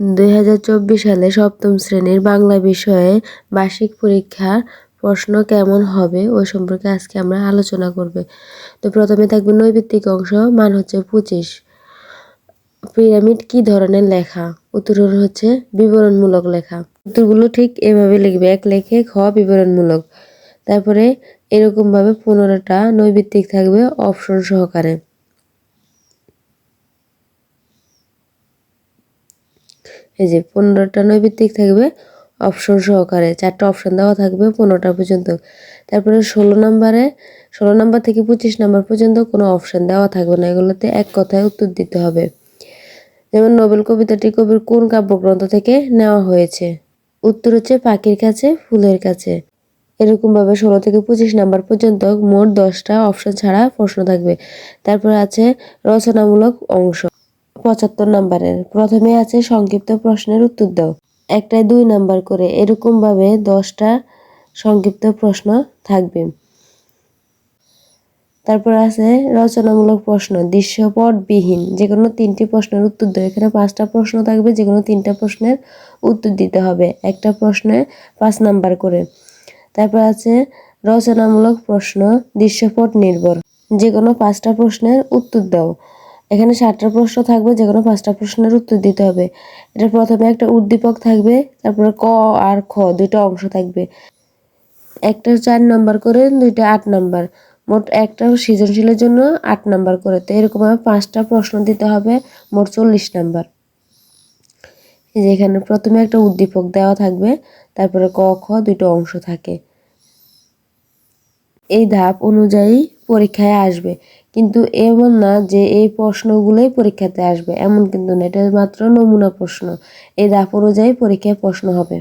দুই হাজার চব্বিশ সালে সপ্তম শ্রেণির বাংলা বিষয়ে বার্ষিক পরীক্ষার প্রশ্ন কেমন হবে ওই সম্পর্কে আজকে আমরা আলোচনা করবে। তো প্রথমে থাকবে নৈবিত্তিক অংশ, মান হচ্ছে পঁচিশ। পিরামিড কি ধরনের লেখা? উত্তর হচ্ছে বিবরণমূলক লেখা। উত্তরগুলো ঠিক এভাবে লিখবে, এক লেখে খ বিবরণমূলক। তারপরে এরকমভাবে পনেরোটা নৈবিত্তিক থাকবে অপশন সহকারে। এই যে পনেরোটা নৈবিত্তিক থাকবে অপশন সহকারে চারটা অপশন দেওয়া থাকবে পনেরোটা পর্যন্ত। তারপরে ষোলো নম্বরে, ষোলো নম্বর থেকে পঁচিশ নম্বর পর্যন্ত কোনো অপশন দেওয়া থাকবে না, এগুলোতে এক কথায় উত্তর দিতে হবে। যেমন নোবেল কবিতাটি কবির কোন কাব্যগ্রন্থ থেকে নেওয়া হয়েছে? উত্তর হচ্ছে পাখির কাছে, ফুলের কাছে। এরকমভাবে ষোলো থেকে পঁচিশ নাম্বার পর্যন্ত মোট দশটা অপশন ছাড়া প্রশ্ন থাকবে। তারপরে আছে রচনামূলক অংশ। পঁচাত্তর নাম্বারের। প্রথমে আছে সংক্ষিপ্ত প্রশ্নের উত্তর দাও। একটাই দুই নাম্বার করে এরকমভাবে দশটা সংক্ষিপ্ত প্রশ্ন থাকবে। তারপর আছে রচনামূলক প্রশ্ন, দৃশ্যপটবিহীন। যে কোনো তিনটি প্রশ্নের উত্তর দেয় এখানে পাঁচটা প্রশ্ন থাকবে যে কোনো তিনটা প্রশ্নের উত্তর দিতে হবে। একটা প্রশ্নে পাঁচ নাম্বার করে। তারপর আছে রচনামূলক প্রশ্ন দৃশ্যপট নির্ভর যে কোনো পাঁচটা প্রশ্নের উত্তর দাও। এখানে সাতটা প্রশ্ন থাকবে যে কোনো পাঁচটা প্রশ্নের উত্তর দিতে হবে। এটা প্রথমে একটা উদ্দীপক থাকবে, তারপরে ক আর খ দুইটা অংশ থাকবে। একটা চার নাম্বার করে, দুইটা আট নাম্বার। মোট একটা সৃজনশীলের জন্য আট নাম্বার করে। তো এরকমভাবে পাঁচটা প্রশ্ন দিতে হবে, মোট চল্লিশ নাম্বার। যেখানে প্রথমে একটা উদ্দীপক দেওয়া থাকবে, তারপরে ক, খ দুটো অংশ থাকে। এই ধাপ অনুযায়ী পরীক্ষায় আসবে। কিন্তু এমন না যে এই প্রশ্নগুলোই পরীক্ষাতে আসবে, এমন কিন্তু না। এটা মাত্র নমুনা প্রশ্ন। এই ধাপ অনুযায়ী পরীক্ষায় প্রশ্ন হবে।